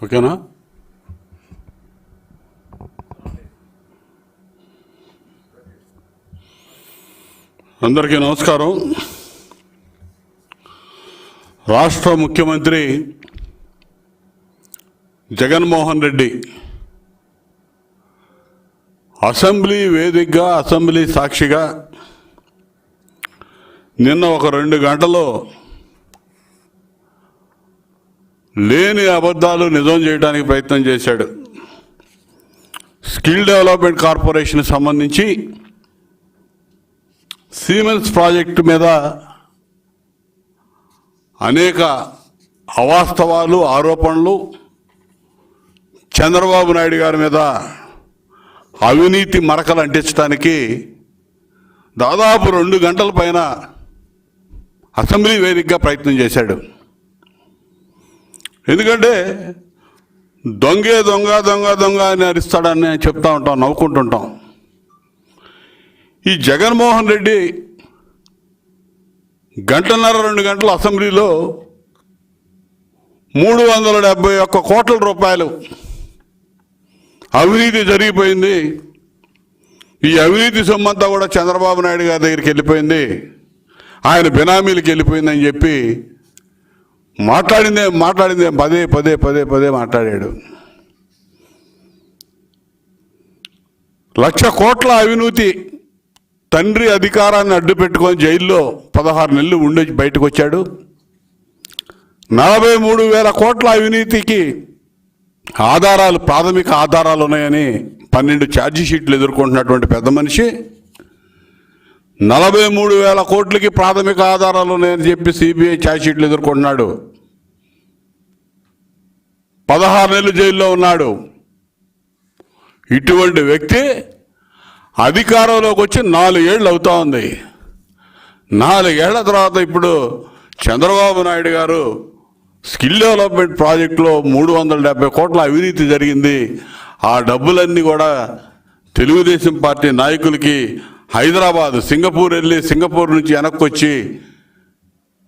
ఓకేనా? అందరికీ నమస్కారం. రాష్ట్ర ముఖ్యమంత్రి జగన్మోహన్ రెడ్డి అసెంబ్లీ వేదికగా అసెంబ్లీ సాక్షిగా నిన్న ఒక రెండు గంటలు లేని అబద్ధాలు నిజం చేయడానికి ప్రయత్నం చేశాడు. స్కిల్ డెవలప్మెంట్ కార్పొరేషన్ సంబంధించి సీమెన్స్ ప్రాజెక్టు మీద అనేక అవాస్తవాలు ఆరోపణలు చంద్రబాబు నాయుడు గారి మీద అవినీతి మరకలు అంటించడానికి దాదాపు రెండు గంటల పైన అసెంబ్లీ వేదికగా ప్రయత్నం చేశాడు. ఎందుకంటే దొంగే దొంగ దొంగ దొంగ అని అరిస్తాడని చెప్తా ఉంటాం నవ్వుకుంటుంటాం. ఈ జగన్మోహన్ రెడ్డి గంటన్నర రెండు గంటల అసెంబ్లీలో మూడు వందల డెబ్బై ఒక్క కోట్ల రూపాయలు అవినీతి జరిగిపోయింది. ఈ అవినీతి సొమ్మంతా కూడా చంద్రబాబు నాయుడు గారి దగ్గరికి వెళ్ళిపోయింది. ఆయన బినామీలకు వెళ్ళిపోయిందని చెప్పి మాట్లాడిందే మాట్లాడిందే పదే పదే పదే పదే మాట్లాడాడు. లక్ష కోట్ల అవినీతి తండ్రి అధికారాన్ని అడ్డు పెట్టుకొని జైల్లో పదహారు నెలలు ఉండి బయటకు వచ్చాడు నలభై మూడు వేల కోట్ల అవినీతికి ఆధారాలు ప్రాథమిక ఆధారాలు ఉన్నాయని పన్నెండు ఛార్జీషీట్లు ఎదుర్కొంటున్నటువంటి పెద్ద మనిషి నలభై మూడు వేల కోట్లకి ప్రాథమిక ఆధారాలు ఉన్నాయని చెప్పి సిబిఐ ఛార్జ్షీట్లు ఎదుర్కొంటున్నాడు. పదహారు నెలలు జైల్లో ఉన్నాడు. ఇటువంటి వ్యక్తి అధికారంలోకి వచ్చి నాలుగేళ్ళు అవుతా ఉంది. నాలుగేళ్ళ తర్వాత ఇప్పుడు చంద్రబాబు నాయుడు గారు స్కిల్ డెవలప్మెంట్ ప్రాజెక్టులో మూడు వందల డెబ్బై కోట్ల అవినీతి జరిగింది. ఆ డబ్బులన్నీ కూడా తెలుగుదేశం పార్టీ నాయకులకి హైదరాబాద్ సింగపూర్ వెళ్ళి సింగపూర్ నుంచి వెనక్కి వచ్చి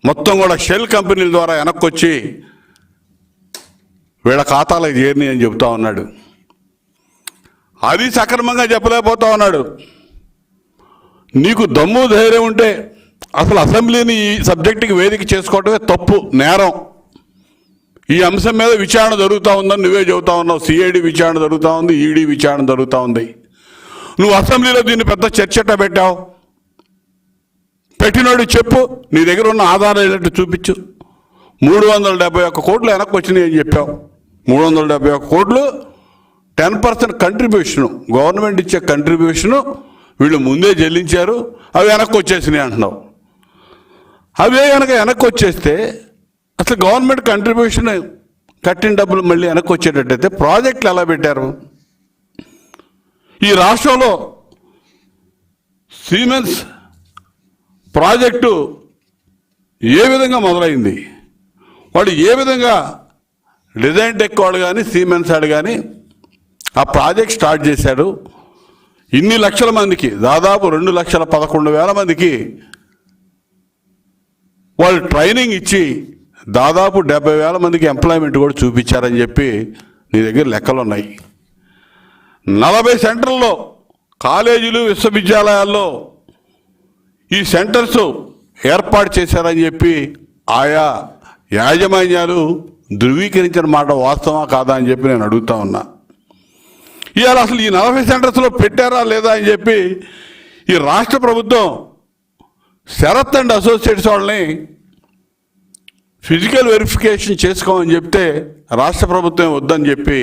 మొత్తం కూడా షెల్ కంపెనీల ద్వారా వెనక్కి వచ్చి వీళ్ళ ఖాతాలకు చేరిని అని చెబుతా ఉన్నాడు. అది సక్రమంగా చెప్పలేకపోతా ఉన్నాడు. నీకు దమ్ము ధైర్యం ఉంటే అసలు అసెంబ్లీని ఈ సబ్జెక్టుకి వేదిక చేసుకోవటమే తప్పు నేరం. ఈ అంశం మీద విచారణ జరుగుతూ ఉందని నువ్వే చెబుతా ఉన్నావు. సిఐడి విచారణ జరుగుతూ ఉంది ఈడీ విచారణ జరుగుతూ ఉంది. నువ్వు అసెంబ్లీలో దీన్ని పెద్ద చర్చట పెట్టావు. పెట్టినోడు చెప్పు నీ దగ్గర ఉన్న ఆధారాలు ఏంటంటే చూపించు. మూడు వందల డెబ్బై ఒక్క కోట్లు వెనక్కి వచ్చినాయి అని చెప్పావు. మూడు వందల డెబ్బై ఒక్క కోట్లు టెన్ పర్సెంట్ కంట్రిబ్యూషను గవర్నమెంట్ ఇచ్చే కంట్రిబ్యూషను వీళ్ళు ముందే చెల్లించారు అవి వెనక్కి వచ్చేసినాయి అంటున్నావు. అవే కనుక వెనక్కి వచ్చేస్తే అసలు గవర్నమెంట్ కంట్రిబ్యూషన్ కట్టిన డబ్బులు మళ్ళీ వెనక్కి వచ్చేటట్టయితే ప్రాజెక్టులు ఎలా పెట్టారు? ఈ రాష్ట్రంలో సీమెన్స్ ప్రాజెక్టు ఏ విధంగా మొదలైంది? వాడు ఏ విధంగా డిజైన్ టెక్ వాడు కానీ సీమెన్స్ వాడు కానీ ఆ ప్రాజెక్ట్ స్టార్ట్ చేశాడు. ఇన్ని లక్షల మందికి దాదాపు రెండు లక్షల పదకొండు వేల మందికి వాళ్ళు ట్రైనింగ్ ఇచ్చి దాదాపు డెబ్బై వేల మందికి ఎంప్లాయ్మెంట్ కూడా చూపించారని చెప్పి నీ దగ్గర లెక్కలు ఉన్నాయి నలభై సెంటర్లో కాలేజీలు విశ్వవిద్యాలయాల్లో ఈ సెంటర్స్ ఏర్పాటు చేశారని చెప్పి ఆయా యాజమాన్యాలు ధృవీకరించిన మాట వాస్తవా కాదా అని చెప్పి నేను అడుగుతా ఉన్నా. ఇవాళ అసలు ఈ నలభై సెంటర్స్లో పెట్టారా లేదా అని చెప్పి ఈ రాష్ట్ర ప్రభుత్వం శరత్ అండ్ అసోసియేట్స్ వాళ్ళని ఫిజికల్ వెరిఫికేషన్ చేసుకోమని చెప్తే రాష్ట్ర ప్రభుత్వం వద్దని చెప్పి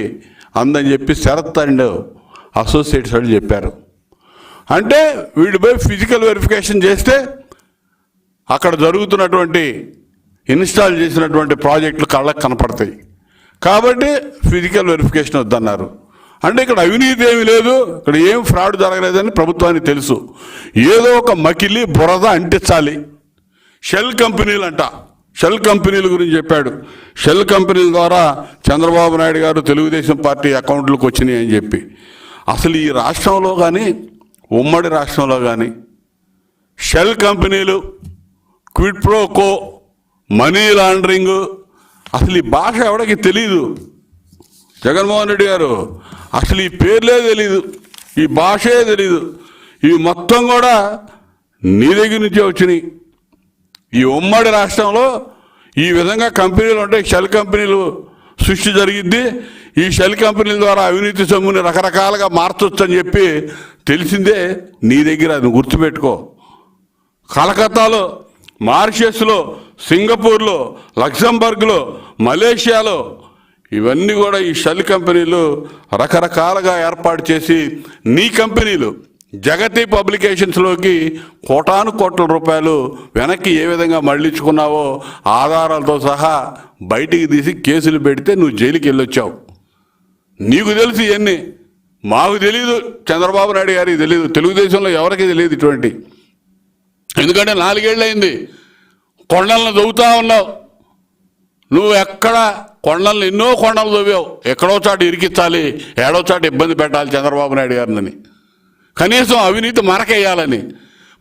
అందని చెప్పి శరత్ అండ్ అసోసియేట్స్ వాళ్ళు చెప్పారు. అంటే వీళ్ళు పోయి ఫిజికల్ వెరిఫికేషన్ చేస్తే అక్కడ జరుగుతున్నటువంటి ఇన్స్టాల్ చేసినటువంటి ప్రాజెక్టులు కళ్ళకు కనపడతాయి. కాబట్టి ఫిజికల్ వెరిఫికేషన్ వద్దన్నారు. అంటే ఇక్కడ అవినీతి ఏమీ లేదు ఇక్కడ ఏం ఫ్రాడ్ జరగలేదని ప్రభుత్వానికి తెలుసు. ఏదో ఒక మకిలి బురద అంటించాలి. షెల్ కంపెనీలు అంట షెల్ కంపెనీల గురించి చెప్పాడు. షెల్ కంపెనీల ద్వారా చంద్రబాబు నాయుడు గారు తెలుగుదేశం పార్టీ అకౌంట్లకు వచ్చినాయి అని చెప్పి. అసలు ఈ రాష్ట్రంలో కానీ ఉమ్మడి రాష్ట్రంలో కానీ షెల్ కంపెనీలు క్విడ్ ప్రోకో మనీ లాండరింగ్ అసలు ఈ భాష ఎవడికి తెలియదు జగన్మోహన్ రెడ్డి గారు అసలు ఈ పేర్లే తెలీదు ఈ భాషే తెలీదు. ఇవి మొత్తం కూడా నీ దగ్గర నుంచే వచ్చినాయి. ఈ ఉమ్మడి రాష్ట్రంలో ఈ విధంగా కంపెనీలు ఉంటాయి షెల్ కంపెనీలు సృష్టి జరిగింది. ఈ షెల్ కంపెనీల ద్వారా అవినీతి సొమ్ముని రకరకాలుగా మార్చొచ్చు అని చెప్పి తెలిసిందే. నీ దగ్గర అది గుర్తుపెట్టుకో. కలకత్తాలో మారిషస్లో సింగపూర్లో లక్సంబర్గ్లో మలేషియాలో ఇవన్నీ కూడా ఈ షెల్ కంపెనీలు రకరకాలుగా ఏర్పాటు చేసి నీ కంపెనీలు జగతి పబ్లికేషన్స్లోకి కోటాను కోట్ల రూపాయలు వెనక్కి ఏ విధంగా మళ్ళించుకున్నావో ఆధారాలతో సహా బయటికి తీసి కేసులు పెడితే నువ్వు జైలుకి వెళ్ళొచ్చావు. నీకు తెలుసు ఇవన్నీ మాకు తెలియదు చంద్రబాబు నాయుడు గారికి తెలియదు తెలుగుదేశంలో ఎవరికి తెలియదు ఇటువంటి. ఎందుకంటే నాలుగేళ్ళు అయింది కొండలను దవ్వుతా ఉన్నావు. నువ్వు ఎక్కడ కొండలను ఎన్నో కొండలు దవ్వావు. ఎక్కడో చాటు ఇరికించాలి. ఏడో చాటు ఇబ్బంది పెట్టాలి చంద్రబాబు నాయుడు గారిని కనీసం అవినీతి మరకేయాలని.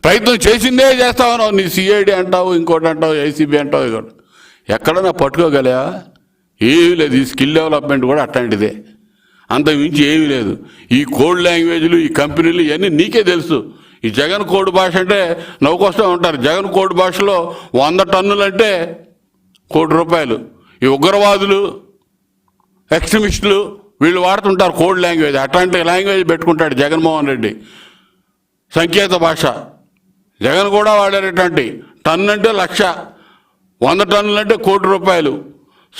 ప్రయత్నం చేసిందే చేస్తావు నీ సిఐడి అంటావు ఇంకోటి అంటావు ఏసీబీ అంటావు ఇంకోటి ఎక్కడన్నా పట్టుకోగలయా? ఏమీ లేదు. ఈ స్కిల్ డెవలప్మెంట్ కూడా అట్లాంటిదే. అంత మించి ఏమీ లేదు. ఈ కోడ్ లాంగ్వేజ్లు ఈ కంపెనీలు ఇవన్నీ నీకే తెలుసు. ఈ జగన్ కోడ్ భాష అంటే నవ్వుకొస్తూ ఉంటారు. జగన్ కోడ్ భాషలో వంద టన్నులు అంటే కోటి రూపాయలు. ఈ ఉగ్రవాదులు ఎక్స్ట్రీమిస్టులు వీళ్ళు వాడుతుంటారు కోడ్ లాంగ్వేజ్ అట్లాంటి లాంగ్వేజ్ పెట్టుకుంటాడు జగన్మోహన్ రెడ్డి. సంకేత భాష. జగన్ కూడా వాడేటటువంటి టన్ను అంటే లక్ష వంద టన్నులు అంటే కోటి రూపాయలు.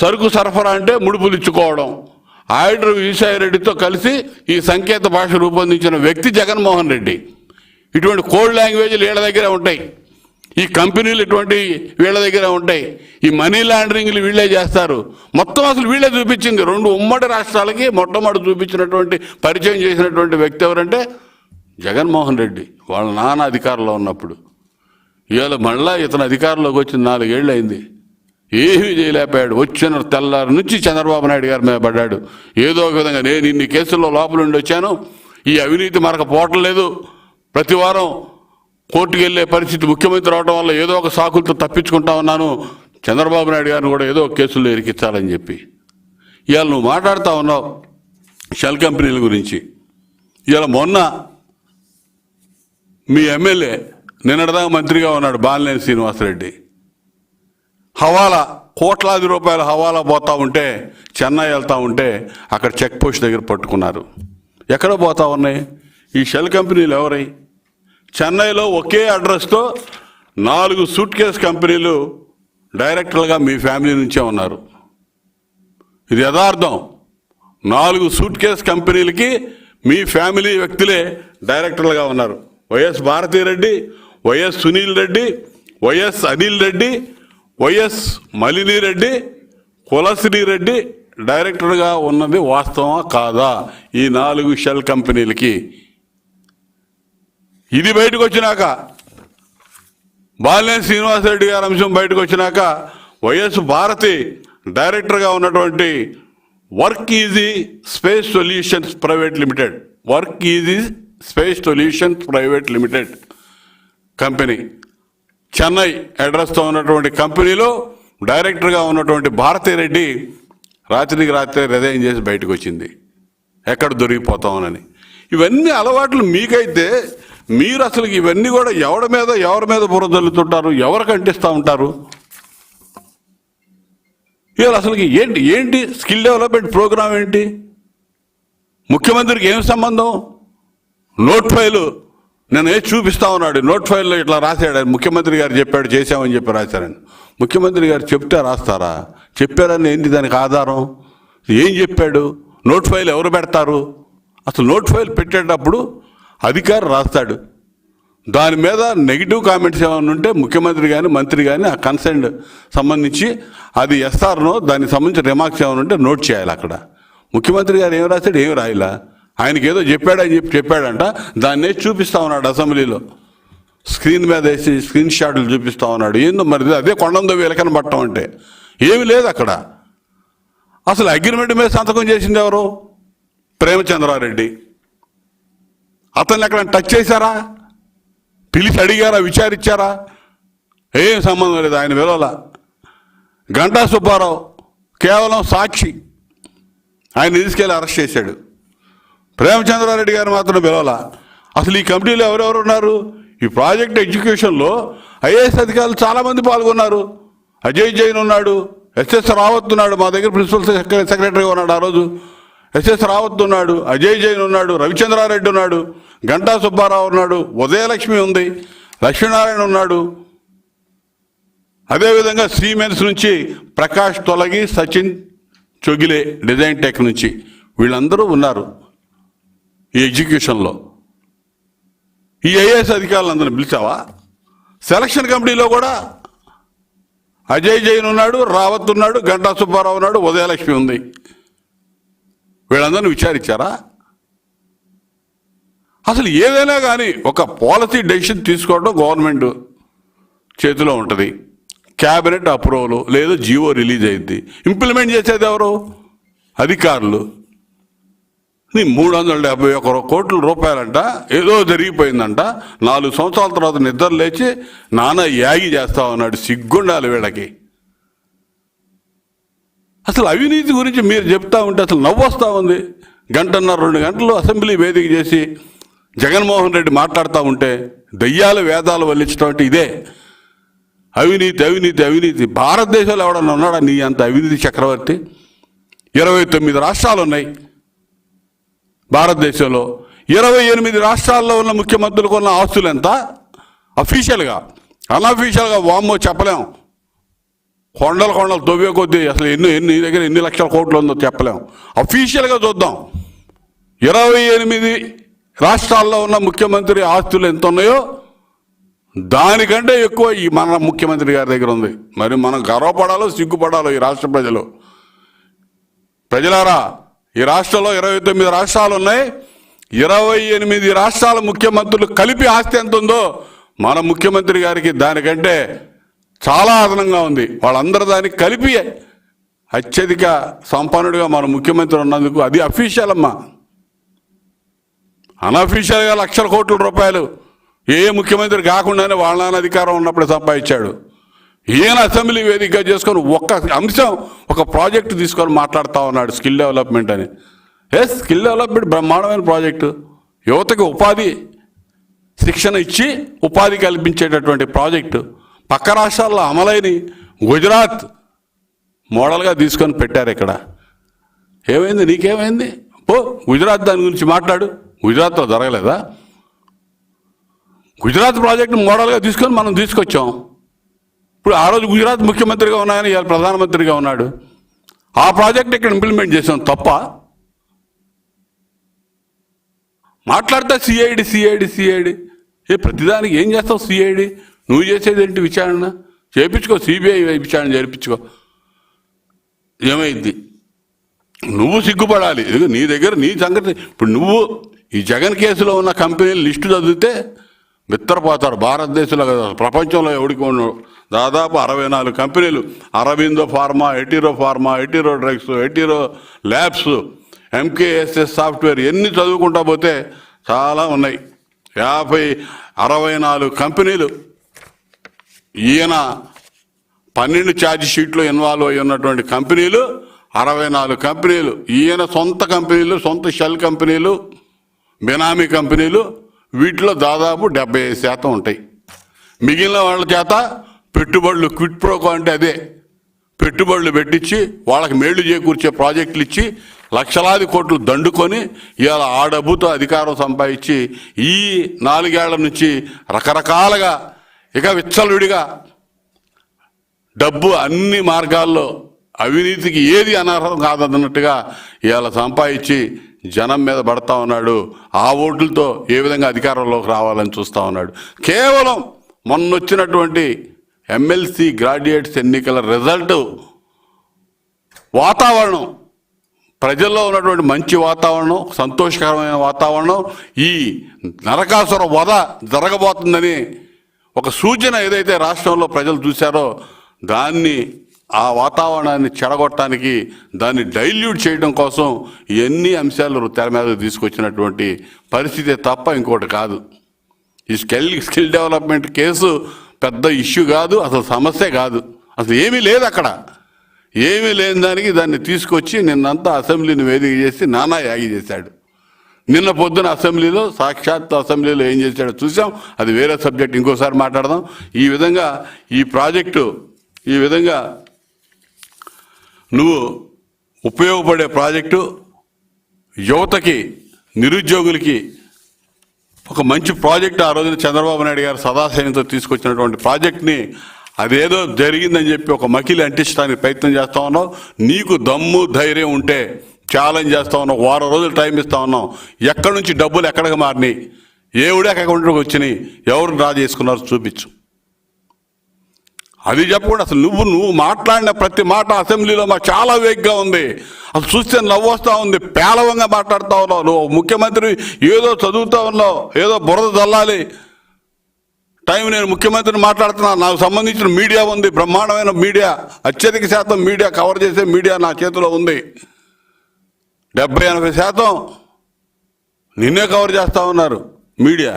సరుకు సరఫరా అంటే ముడుపులు ఇచ్చుకోవడం. ఆయుడు రెడ్డితో కలిసి ఈ సంకేత భాష రూపొందించిన వ్యక్తి జగన్మోహన్ రెడ్డి. ఇటువంటి కోడ్ లాంగ్వేజ్లు వీళ్ళ దగ్గర ఉంటాయి. ఈ కంపెనీలు ఇటువంటి వీళ్ళ దగ్గర ఉంటాయి. ఈ మనీ లాండరింగ్లు వీళ్ళే చేస్తారు. మొత్తం అసలు వీళ్ళే చూపించింది. రెండు ఉమ్మడి రాష్ట్రాలకి మొట్టమొదటి చూపించినటువంటి పరిచయం చేసినటువంటి వ్యక్తి ఎవరంటే జగన్మోహన్ రెడ్డి. వాళ్ళ నాన్న అధికారంలో ఉన్నప్పుడు. ఇవాళ మళ్ళా ఇతను అధికారంలోకి వచ్చిన నాలుగేళ్ళు అయింది. ఏమీ చేయలేకపోయాడు. వచ్చిన తెల్లారి నుంచి చంద్రబాబు నాయుడు గారి మీద పడ్డాడు. ఏదో ఒక విధంగా నేను ఇన్ని కేసుల్లో లోపల ఉండి వచ్చాను. ఈ అవినీతి మరక పోవటం లేదు. ప్రతి వారం కోర్టుకు వెళ్ళే పరిస్థితి ముఖ్యమంత్రి రావడం వల్ల ఏదో ఒక సాకులతో తప్పించుకుంటా ఉన్నాను. చంద్రబాబు నాయుడు గారిని కూడా ఏదో కేసుల్లో ఇరికించాలని చెప్పి. ఇవాళ నువ్వు మాట్లాడుతూ ఉన్నావు షెల్ కంపెనీల గురించి. ఇవాళ మొన్న మీ ఎమ్మెల్యే నిన్నటిదాకా మంత్రిగా ఉన్నాడు బాలినేని శ్రీనివాసరెడ్డి. హవాలా కోట్లాది రూపాయల హవాలా పోతా ఉంటే చెన్నై వెళ్తా ఉంటే అక్కడ చెక్ పోస్ట్ దగ్గర పట్టుకున్నారు. ఎక్కడ పోతా ఉన్నాయి? ఈ షెల్ కంపెనీలు ఎవరై? చెన్నైలో ఒకే అడ్రస్తో నాలుగు సూట్ కేస్ కంపెనీలు డైరెక్టర్లుగా మీ ఫ్యామిలీ నుంచే ఉన్నారు. ఇది యథార్థం. నాలుగు సూట్ కేస్ కంపెనీలకి మీ ఫ్యామిలీ వ్యక్తులే డైరెక్టర్లుగా ఉన్నారు. YS Bharathi Reddy YS Sunil Reddy YS Anil Reddy YS Malini Reddy కులశ్రీ Reddy డైరెక్టర్గా ఉన్నది వాస్తవమా కాదా? ఈ నాలుగు షెల్ కంపెనీలకి ఇది బయటకు వచ్చినాక బాలినేని శ్రీనివాసరెడ్డి గారి అంశం బయటకు వచ్చినాక వైఎస్ భారతి డైరెక్టర్గా ఉన్నటువంటి work easy space solutions private limited. Work easy space solutions private limited company. Chennai అడ్రస్తో ఉన్నటువంటి కంపెనీలో డైరెక్టర్గా ఉన్నటువంటి భారతిరెడ్డి రాత్రికి రాత్రి హృదయం చేసి బయటకు వచ్చింది. ఎక్కడ దొరికిపోతామనని. ఇవన్నీ అలవాట్లు మీకైతే మీరు అసలు ఇవన్నీ కూడా ఎవరి మీద ఎవరి మీద బుర్ర జల్లుతుంటారు? ఎవరికి అంటిస్తూ ఉంటారు? ఇవాళ అసలు ఏంటి ఏంటి స్కిల్ డెవలప్మెంట్ ప్రోగ్రామ్ ఏంటి? ముఖ్యమంత్రికి ఏం సంబంధం? Note file. నేను ఏ చూపిస్తా ఉన్నాడు. నోట్ ఫైల్లో ఇట్లా రాశాడు. ముఖ్యమంత్రి గారు చెప్పాడు చేశామని చెప్పి రాశారని. ముఖ్యమంత్రి గారు చెప్తే రాస్తారా? చెప్పారని ఏంటి దానికి ఆధారం? ఏం చెప్పాడు? నోట్ ఫైల్ ఎవరు పెడతారు? అసలు నోట్ ఫైల్ పెట్టేటప్పుడు అధికారి రాస్తాడు. దాని మీద నెగిటివ్ కామెంట్స్ ఏమైనా ఉంటే ముఖ్యమంత్రి కానీ మంత్రి కానీ ఆ కన్సర్న్ సంబంధించి అది ఎస్ఆర్నో దానికి సంబంధించిన రిమార్క్స్ ఏమైనా ఉంటే నోట్ చేయాలి అక్కడ. ముఖ్యమంత్రి గారు ఏం రాశాడు? ఏం రాయలా? ఆయనకి ఏదో చెప్పాడని చెప్పి చెప్పాడంట. దాన్నే చూపిస్తా ఉన్నాడు అసెంబ్లీలో. స్క్రీన్ మీద వేసి స్క్రీన్ షాట్లు చూపిస్తా ఉన్నాడు. ఏందో మరి అదే కొండందో వీలకన పట్టడం అంటే. ఏమి లేదు అక్కడ. అసలు అగ్రిమెంట్ మీద సంతకం చేసింది ఎవరు? ప్రేమచంద్రారెడ్డి. అతన్ని ఎక్కడ టచ్ చేశారా? పిలిచి అడిగారా? విచారించారా? ఏం సంబంధం లేదు ఆయన విలువల. గంటా సుబ్బారావు కేవలం సాక్షి. ఆయన తీసుకెళ్ళి అరెస్ట్ చేశాడు. ప్రేమచంద్రారెడ్డి గారు మాత్రం పిలవాల అసలు ఈ కమిటీలో ఎవరెవరు ఉన్నారు? ఈ ప్రాజెక్ట్ ఎడ్యుకేషన్లో ఐఏఎస్ అధికారులు చాలామంది పాల్గొన్నారు. అజయ్ జైన్ ఉన్నాడు ఎస్ఎస్ రావత్ ఉన్నాడు మా దగ్గర ప్రిన్సిపల్ సెక్ర- సెక్రటరీగా ఉన్నాడు ఆ రోజు. ఎస్ఎస్ రావత్ ఉన్నాడు అజయ్ జైన్ ఉన్నాడు రవిచంద్రారెడ్డి ఉన్నాడు గంటా సుబ్బారావు ఉన్నాడు ఉదయలక్ష్మి ఉంది లక్ష్మీనారాయణ ఉన్నాడు. అదేవిధంగా సీమెన్స్ నుంచి ప్రకాష్ తొలగి సచిన్ చొగిలే డిజైన్ టెక్ నుంచి వీళ్ళందరూ ఉన్నారు ఈ ఎగ్జిక్యూషన్లో ఈ ఐఏఎస్ అధికారులందరిని పిలిచావా? సెలక్షన్ కమిటీలో కూడా అజయ్ జైన్ ఉన్నాడు రావత్ ఉన్నాడు గంటా సుబ్బారావు ఉన్నాడు ఉదయలక్ష్మి ఉంది. వీళ్ళందరిని విచారించారా? అసలు ఏదైనా కానీ ఒక పాలసీ డెసిషన్ తీసుకోవడం గవర్నమెంట్ చేతిలో ఉంటుంది. క్యాబినెట్ అప్రూవల్ లేదా జియో రిలీజ్ అయింది. ఇంప్లిమెంట్ చేసేది ఎవరు? అధికారులు. మూడు వందల డెబ్బై ఒక కోట్ల రూపాయలంట ఏదో జరిగిపోయిందంట. నాలుగు సంవత్సరాల తర్వాత నిద్ర లేచి నాన్న యాగి చేస్తా ఉన్నాడు సిగ్గుండాలి వీళ్ళకి. అసలు అవినీతి గురించి మీరు చెప్తా ఉంటే అసలు నవ్వొస్తా ఉంది. గంటన్నర రెండు గంటలు అసెంబ్లీ వేదిక చేసి జగన్మోహన్ రెడ్డి మాట్లాడుతూ ఉంటే దయ్యాలు వేదాలు వల్లించడం అంటే ఇదే. అవినీతి అవినీతి అవినీతి. భారతదేశంలో ఎవడన్నా ఉన్నాడా నీ అంత అవినీతి చక్రవర్తి? ఇరవై తొమ్మిది రాష్ట్రాలు ఉన్నాయి భారతదేశంలో. ఇరవై ఎనిమిది రాష్ట్రాల్లో ఉన్న ముఖ్యమంత్రులకు ఉన్న ఆస్తులు ఎంత? అఫీషియల్గా అన్అఫీషియల్గా వామ్మో చెప్పలేం. కొండలు కొండలు దొవ్వే కొద్దీ అసలు ఎన్ని ఎన్ని దగ్గర ఎన్ని లక్షల కోట్లు ఉందో చెప్పలేం. అఫీషియల్గా చూద్దాం. ఇరవై ఎనిమిది రాష్ట్రాల్లో ఉన్న ముఖ్యమంత్రి ఆస్తులు ఎంత ఉన్నాయో దానికంటే ఎక్కువ ఈ మన ముఖ్యమంత్రి గారి దగ్గర ఉంది. మరి మనం గర్వపడాలో సిగ్గుపడాలో ఈ రాష్ట్ర ప్రజలు. ప్రజలారా ఈ రాష్ట్రంలో ఇరవై తొమ్మిది రాష్ట్రాలు ఉన్నాయి. ఇరవై ఎనిమిది రాష్ట్రాల ముఖ్యమంత్రులు కలిపి ఆస్తి ఎంత ఉందో మన ముఖ్యమంత్రి గారికి దానికంటే చాలా అదనంగా ఉంది. వాళ్ళందరూ దానికి కలిపి అత్యధిక సంపన్నుడిగా మన ముఖ్యమంత్రి ఉన్నందుకు అది అఫీషియల్ అమ్మా. అనఫీషియల్గా లక్షల కోట్ల రూపాయలు ఏ ముఖ్యమంత్రి కాకుండానే వాళ్ళ నాన్న అధికారం ఉన్నప్పుడు సంపాదించాడు. ఈయన అసెంబ్లీ వేదికగా చేసుకొని ఒక్క అంశం ఒక ప్రాజెక్ట్ తీసుకొని మాట్లాడుతూ ఉన్నాడు స్కిల్ డెవలప్మెంట్ అని. ఏ స్కిల్ డెవలప్మెంట్ బ్రహ్మాండమైన ప్రాజెక్టు. యువతకి ఉపాధి శిక్షణ ఇచ్చి ఉపాధి కల్పించేటటువంటి ప్రాజెక్టు. పక్క రాష్ట్రాల్లో అమలైన గుజరాత్ మోడల్గా తీసుకొని పెట్టారు ఇక్కడ. ఏమైంది? నీకేమైంది? పో గుజరాత్ దాని గురించి మాట్లాడు. గుజరాత్లో జరగలేదా? గుజరాత్ ప్రాజెక్టు మోడల్గా తీసుకొని మనం తీసుకొచ్చాం. ఇప్పుడు ఆ రోజు గుజరాత్ ముఖ్యమంత్రిగా ఉన్నాయని ఇవాళ ప్రధానమంత్రిగా ఉన్నాడు. ఆ ప్రాజెక్ట్ ఇక్కడ ఇంప్లిమెంట్ చేసాం తప్ప మాట్లాడితే సిఐడి సిఐడి సిఐడి. ఏ ప్రతిదానికి ఏం చేస్తావు సిఐడి? నువ్వు చేసేది ఏంటి విచారణ? చేయించుకో సిబిఐ విచారణ జరిపించుకో. ఏమైంది? నువ్వు సిగ్గుపడాలి. నీ దగ్గర నీ సంగతి. ఇప్పుడు నువ్వు ఈ జగన్ కేసులో ఉన్న కంపెనీల లిస్టు చదివితే మిత్రపోతారు. భారతదేశంలో కదా ప్రపంచంలో ఎవడికి దాదాపు అరవై నాలుగు కంపెనీలు. Aurobindo pharma Hetero pharma Hetero drugs Hetero labs MKSS software ఎన్ని చదువుకుంటా పోతే చాలా ఉన్నాయి. యాభై అరవై నాలుగు కంపెనీలు ఈయన పన్నెండు ఛార్జ్ షీట్లో ఇన్వాల్వ్ అయి ఉన్నటువంటి కంపెనీలు అరవై నాలుగు కంపెనీలు ఈయన సొంత కంపెనీలు సొంత షెల్ కంపెనీలు బినామీ కంపెనీలు వీటిలో దాదాపు డెబ్బై ఐదు శాతం ఉంటాయి. మిగిలిన వాళ్ళ చేత పెట్టుబడులు క్విట్ ప్రోకో అంటే అదే. పెట్టుబడులు పెట్టించి వాళ్ళకి మేళ్ళు చేకూర్చే ప్రాజెక్టులు ఇచ్చి లక్షలాది కోట్లు దండుకొని ఇవాళ ఆ డబ్బుతో అధికారం సంపాదించి ఈ నాలుగేళ్ళ నుంచి రకరకాలుగా ఇక విచ్చలుడిగా డబ్బు అన్ని మార్గాల్లో అవినీతికి ఏది అనర్హం కాదన్నట్టుగా ఇవాళ సంపాదించి జనం మీద పడతా ఉన్నాడు. ఆ ఓట్లతో ఏ విధంగా అధికారంలోకి రావాలని చూస్తూ ఉన్నాడు. కేవలం మొన్న వచ్చినటువంటి ఎమ్మెల్సీ గ్రాడ్యుయేట్స్ ఎన్నికల రిజల్ట్ వాతావరణం. ప్రజల్లో ఉన్నటువంటి మంచి వాతావరణం సంతోషకరమైన వాతావరణం ఈ నరకాసుర వధ జరగబోతుందని ఒక సూచన ఏదైతే రాష్ట్రంలో ప్రజలు చూశారో దాన్ని ఆ వాతావరణాన్ని చెడగొట్టడానికి దాన్ని డైల్యూట్ చేయడం కోసం ఎన్ని అంశాలు తెర మీద తీసుకొచ్చినటువంటి పరిస్థితి తప్ప ఇంకోటి కాదు. ఈ స్కిల్ స్కిల్ డెవలప్మెంట్ కేసు పెద్ద ఇష్యూ కాదు అసలు సమస్య కాదు. అసలు ఏమీ లేదు అక్కడ. ఏమీ లేని దానికి దాన్ని తీసుకొచ్చి నిన్నంతా అసెంబ్లీని వేదిక చేసి నానా యాగి చేశాడు. నిన్న పొద్దున అసెంబ్లీలో సాక్షాత్ అసెంబ్లీలో ఏం చేశాడో చూసాం అది వేరే సబ్జెక్ట్ ఇంకోసారి మాట్లాడదాం. ఈ విధంగా ఈ ప్రాజెక్టు ఈ విధంగా నువ్వు ఉపయోగపడే ప్రాజెక్టు యువతకి నిరుద్యోగులకి ఒక మంచి ప్రాజెక్ట్ ఆ రోజున చంద్రబాబు నాయుడు గారు సదాశయంతో తీసుకొచ్చినటువంటి ప్రాజెక్ట్ని అదేదో జరిగిందని చెప్పి ఒక మకిలి అంటించడానికి ప్రయత్నం చేస్తా ఉన్నావు. నీకు దమ్ము ధైర్యం ఉంటే ఛాలెంజ్ చేస్తా ఉన్నాం. వారం రోజులు టైం ఇస్తా ఉన్నాం. ఎక్కడి నుంచి డబ్బులు ఎక్కడికి మారినాయి? ఏవుడే అకౌంట్లోకి వచ్చినాయి? ఎవరు డ్రా చేసుకున్నారు చూపించు. అది చెప్పకుండా అసలు నువ్వు నువ్వు మాట్లాడిన ప్రతి మాట అసెంబ్లీలో మాకు చాలా వేగ్గా ఉంది. అసలు చూస్తే నవ్వు వస్తూ ఉంది. పేలవంగా మాట్లాడుతూ ఉన్నావు. నువ్వు ముఖ్యమంత్రి ఏదో చదువుతూ ఉన్నావు. ఏదో బురద చల్లాలి టైం నేను ముఖ్యమంత్రిని మాట్లాడుతున్నా. నాకు సంబంధించిన మీడియా ఉంది. బ్రహ్మాండమైన మీడియా. అత్యధిక శాతం మీడియా కవర్ చేసే మీడియా నా చేతిలో ఉంది. డెబ్బై ఎనభై శాతం నిన్నే కవర్ చేస్తూ ఉన్నారు మీడియా.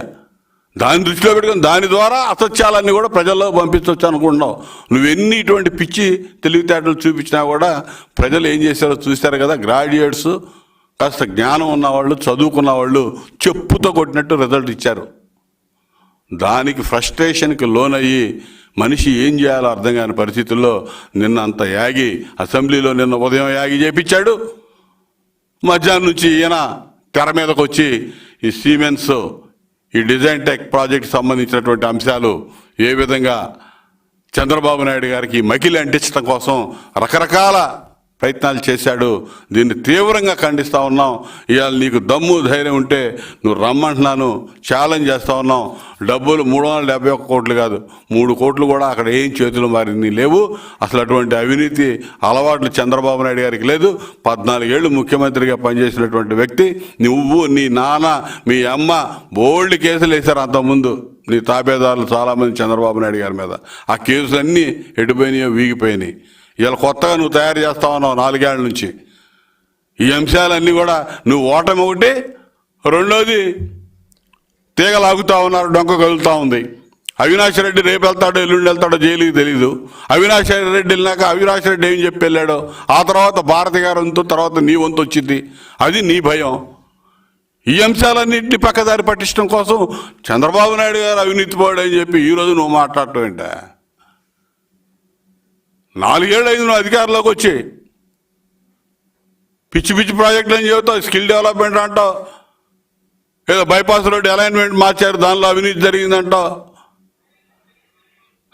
దాన్ని దృష్టిలో పెట్టుకుని దాని ద్వారా అసత్యాలన్నీ కూడా ప్రజల్లో పంపించవచ్చు అనుకుంటున్నావు. నువ్వెన్ని ఇటువంటి పిచ్చి తెలివితేటలు చూపించినా కూడా ప్రజలు ఏం చేశారో చూశారు కదా గ్రాడ్యుయేట్స్ కాస్త జ్ఞానం ఉన్నవాళ్ళు చదువుకున్న వాళ్ళు చెప్పుతో కొట్టినట్టు రిజల్ట్ ఇచ్చారు. దానికి ఫ్రస్ట్రేషన్కి లోనయ్యి మనిషి ఏం చేయాలో అర్థం కాని పరిస్థితుల్లో నిన్న అంత యాగి అసెంబ్లీలో నిన్న ఉదయం యాగి చేపించాడు. మధ్యాహ్నం నుంచి ఈయన తెర మీదకు వచ్చి ఈ సీమెన్స్ ఈ డిజైన్ టెక్ ప్రాజెక్ట్ సంబంధించినటువంటి అంశాలు ఏ విధంగా చంద్రబాబు నాయుడు గారికి మకిలి అంటించడం కోసం రకరకాల ప్రయత్నాలు చేశాడు. దీన్ని తీవ్రంగా ఖండిస్తూ ఉన్నాం. ఇవాళ నీకు దమ్ము ధైర్యం ఉంటే నువ్వు రమ్మంటున్నాను. ఛాలెంజ్ చేస్తూ ఉన్నాం. డబ్బులు మూడు వందల డెబ్బై ఒక్క కోట్లు కాదు. మూడు కోట్లు కూడా అక్కడ ఏం చేతులు మారింది లేవు. అసలు అటువంటి అవినీతి అలవాట్లు చంద్రబాబు నాయుడు గారికి లేదు. పద్నాలుగేళ్ళు ముఖ్యమంత్రిగా పనిచేసినటువంటి వ్యక్తి నువ్వు నీ నాన్న మీ అమ్మ బోల్డ్ కేసులు వేశారు అంతకుముందు. నీ తాబేదారులు చాలామంది చంద్రబాబు నాయుడు గారి మీద. ఆ కేసులన్నీ ఎడిపోయినాయో వీగిపోయినాయి. ఇలా కొత్తగా నువ్వు తయారు చేస్తా ఉన్నావు నాలుగేళ్ళ నుంచి. ఈ అంశాలన్నీ కూడా నువ్వు ఓటమి ఒకటి రెండోది తీగ లాగుతా ఉన్నారు డొంక కదులుతూ ఉంది. అవినాష్ రెడ్డి రేపు వెళ్తాడో ఎల్లుండి వెళ్తాడో జైలుకి తెలీదు. అవినాష్ రెడ్డి వెళ్ళినాక అవినాష్ రెడ్డి ఏం చెప్పి వెళ్ళాడో ఆ తర్వాత భారతి గారి వంతు తర్వాత నీ వంతు వచ్చింది. అది నీ భయం. ఈ అంశాలన్నింటినీ పక్కదారి పట్టించడం కోసం చంద్రబాబు నాయుడు గారు అవినీతి పోయాడని చెప్పి ఈ రోజు నువ్వు మాట్లాడటం ఏంటా? నాలుగేళ్ళు అయింది నువ్వు అధికారంలోకి వచ్చి. పిచ్చి పిచ్చి ప్రాజెక్టులు ఏం చెబుతావు స్కిల్ డెవలప్మెంట్ అంటావు. ఏదో బైపాస్ రోడ్డు అలైన్మెంట్ మార్చారు దానిలో అవినీతి జరిగిందంటావు.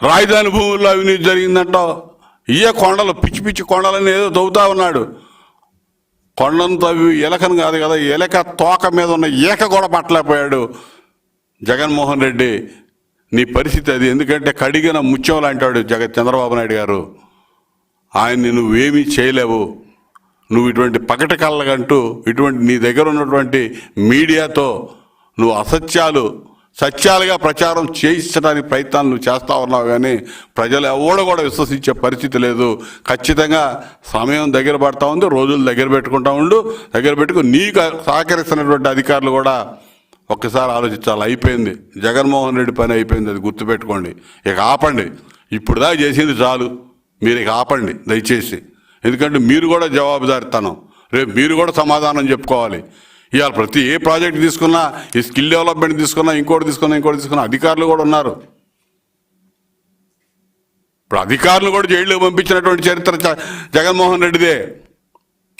రాజధాని భూముల్లో అవినీతి జరిగిందంటావు. ఇయే కొండలు పిచ్చి పిచ్చి కొండలని ఏదో తవ్వుతా ఉన్నాడు. కొండను తవ్వి ఎలకను కాదు కదా ఎలక తోక మీద ఉన్న ఏక కూడా పట్టలేకపోయాడు జగన్మోహన్ రెడ్డి. నీ పరిస్థితి అది. ఎందుకంటే కడిగిన ముత్యం లాంటాడు జగ చంద్రబాబు నాయుడు గారు. ఆయన్ని నువ్వేమీ చేయలేవు. నువ్వు ఇటువంటి పకట కళ్ళగంటూ ఇటువంటి నీ దగ్గర ఉన్నటువంటి మీడియాతో నువ్వు అసత్యాలు సత్యాలుగా ప్రచారం చేయించడానికి ప్రయత్నాలు నువ్వు చేస్తా ఉన్నావు కానీ ప్రజలు ఎవడు కూడా విశ్వసించే పరిస్థితి లేదు. ఖచ్చితంగా సమయం దగ్గర పడతా ఉంది రోజులు దగ్గర పెట్టుకుంటా ఉండు. దగ్గర పెట్టుకుని నీకు సహకరిస్తున్నటువంటి అధికారులు కూడా ఒక్కసారి ఆలోచించాలి అయిపోయింది. జగన్మోహన్ రెడ్డి పని అయిపోయింది అది గుర్తుపెట్టుకోండి. ఇక ఆపండి. ఇప్పుడు దాకా చేసింది చాలు. మీరు ఇక ఆపండి దయచేసి. ఎందుకంటే మీరు కూడా జవాబుదారితనం. రేపు మీరు కూడా సమాధానం చెప్పుకోవాలి. ఇవాళ ప్రతి ఏ ప్రాజెక్ట్ తీసుకున్నా ఈ స్కిల్ డెవలప్మెంట్ తీసుకున్నా ఇంకోటి తీసుకున్నా ఇంకోటి తీసుకున్నా అధికారులు కూడా ఉన్నారు. ఇప్పుడు అధికారులు కూడా జైల్లో పంపించినటువంటి చరిత్ర జగన్మోహన్ రెడ్డిదే.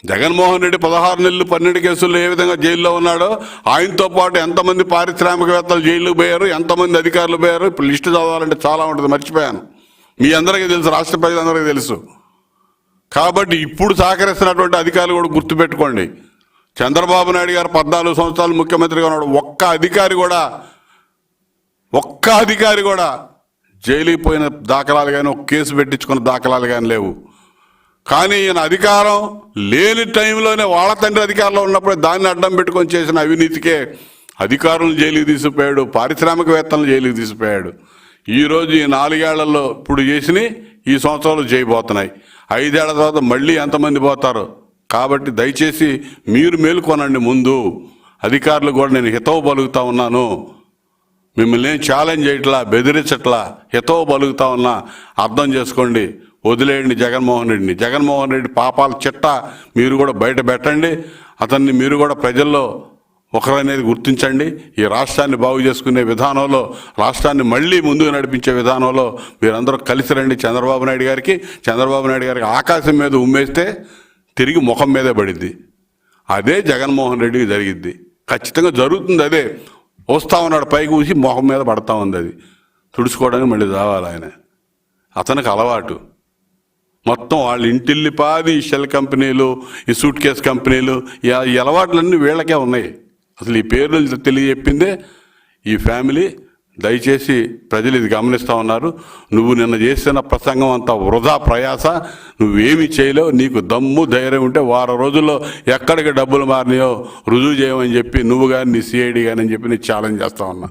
జగన్మోహన్ రెడ్డి పదహారు నెలలు పన్నెండు కేసుల్లో ఏ విధంగా జైల్లో ఉన్నాడో ఆయనతో పాటు ఎంతమంది పారిశ్రామికవేత్తలు జైలుకు పోయారు ఎంతమంది అధికారులు పోయారు ఇప్పుడు లిస్టు చదవాలంటే చాలా ఉంటుంది మర్చిపోయాను. మీ అందరికీ తెలుసు రాష్ట్ర ప్రజలందరికీ తెలుసు. కాబట్టి ఇప్పుడు సహకరిస్తున్నటువంటి అధికారులు కూడా గుర్తుపెట్టుకోండి. చంద్రబాబు నాయుడు గారు పద్నాలుగు సంవత్సరాలు ముఖ్యమంత్రిగా ఉన్నాడు. ఒక్క అధికారి కూడా ఒక్క అధికారి కూడా జైలుకి పోయిన దాఖలాలు కానీ ఒక కేసు పెట్టించుకున్న దాఖలాలు కానీ లేవు. కానీ ఈయన అధికారం లేని టైంలోనే వాళ్ళ తండ్రి అధికారంలో ఉన్నప్పుడే దాన్ని అడ్డం పెట్టుకొని చేసిన అవినీతికే అధికారులను జైలుకి తీసిపోయాడు పారిశ్రామికవేత్తలను జైలుకి తీసిపోయాడు. ఈరోజు ఈ నాలుగేళ్ళలో ఇప్పుడు చేసినవి ఈ సంవత్సరాలు చేయబోతున్నాయి. ఐదేళ్ళ తర్వాత మళ్ళీ ఎంతమంది పోతారు? కాబట్టి దయచేసి మీరు మేలుకోనండి ముందు. అధికారులు కూడా నేను హితవు పలుకుతా ఉన్నాను. మిమ్మల్ని ఏం ఛాలెంజ్ చేయట్లా బెదిరించట్లా హితవు పలుకుతా ఉన్నా అర్థం చేసుకోండి. వదిలేయండి జగన్మోహన్ రెడ్డిని. జగన్మోహన్ రెడ్డి పాపాల చిట్ట మీరు కూడా బయట పెట్టండి. అతన్ని మీరు కూడా ప్రజల్లో ఒకరనేది గుర్తించండి. ఈ రాష్ట్రాన్ని బాగు చేసుకునే విధానంలో రాష్ట్రాన్ని మళ్ళీ ముందుకు నడిపించే విధానంలో మీరందరూ కలిసి రండి చంద్రబాబు నాయుడు గారికి. చంద్రబాబు నాయుడు గారికి ఆకాశం మీద ఉమ్మేస్తే తిరిగి ముఖం మీదే పడిద్ది అదే జగన్మోహన్ రెడ్డికి జరిగిద్ది. ఖచ్చితంగా జరుగుతుంది అదే. వస్తా ఉన్నాడు పైకి ఊసి మొహం మీద పడతా ఉంది అది. తుడుచుకోవడానికి మళ్ళీ రావాలి ఆయన. అతనికి అలవాటు. మొత్తం వాళ్ళ ఇంటిల్లిపాది షెల్ కంపెనీలు ఈ సూట్ కేస్ కంపెనీలు ఈ అలవాట్లన్నీ వీళ్ళకే ఉన్నాయి. అసలు ఈ పేర్లు తెలియజెప్పిందే ఈ ఫ్యామిలీ. దయచేసి ప్రజలు ఇది గమనిస్తూ ఉన్నారు. నువ్వు నిన్న చేసిన ప్రసంగం అంతా వృధా ప్రయాస. నువ్వేమి చేయలేవు. నీకు దమ్ము ధైర్యం ఉంటే వారం రోజుల్లో ఎక్కడికి డబ్బులు మారినాయో రుజువు చేయమని చెప్పి నువ్వు కానీ నీ సిఐడి కానీ అని చెప్పి నేను ఛాలెంజ్ చేస్తా ఉన్నా.